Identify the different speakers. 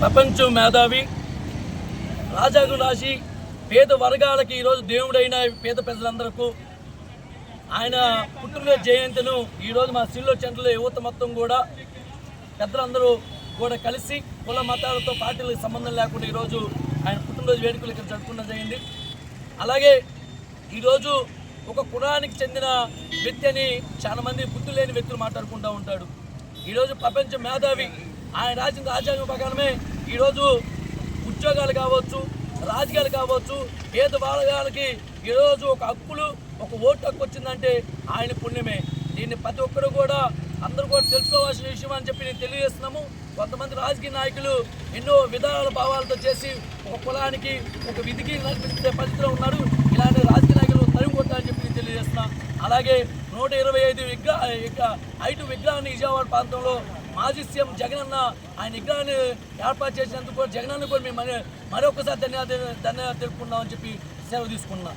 Speaker 1: ప్రపంచం మేధావి రాజాకు రాసి పేద వర్గాలకి ఈరోజు దేవుడైన పేద ప్రజలందరకు ఆయన పుట్టినరోజు జయంతిను ఈరోజు మా సిల్లో సెంటర్లో యువత మొత్తం కూడా పెద్దలందరూ కూడా కలిసి కుల మతాలతో పార్టీలకు సంబంధం లేకుండా ఈరోజు ఆయన పుట్టినరోజు వేడుకలు ఇక్కడ జరుపుకోవడం జరిగింది. అలాగే ఈరోజు ఒక కులానికి చెందిన వ్యక్తి అని చాలామంది బుద్ధి లేని వ్యక్తులు మాట్లాడుకుంటూ ఉంటాడు ఈరోజు ప్రపంచ మేధావి ఆయన రాసిన రాజ్యాంగం ప్రకారమే ఈరోజు ఉద్యోగాలు కావచ్చు రాజకీయాలు కావచ్చు పేద వాళ్ళకి ఈరోజు ఒక హక్కులు ఒక ఓటు హక్కు వచ్చిందంటే ఆయన పుణ్యమే. దీన్ని ప్రతి ఒక్కరు కూడా అందరూ కూడా తెలుసుకోవాల్సిన విషయం అని చెప్పి నేను తెలియజేస్తున్నాము. కొంతమంది రాజకీయ నాయకులు ఎన్నో విధానాల భావాలతో చేసి ఒక కులానికి ఒక విధికి నడిపించే పరిస్థితిలో ఉన్నారు. ఇలాంటి రాజకీయ నాయకులు తరిమి కొట్టాలని చెప్పి నేను తెలియజేస్తున్నాను అలాగే నూట ఇరవై ఐదు విగ్రహ ఐదు విగ్రహాన్ని విజయవాడ ప్రాంతంలో మాజీ సీఎం జగన్ అన్న ఆయన విగ్రహాన్ని ఏర్పాటు చేసినందుకు కూడా జగన్ అన్న కూడా మేము మరొకసారి ధన్యవాదాలు ధన్యవాదాలు తెలుపుకున్నామని చెప్పి సెలవు తీసుకున్నాం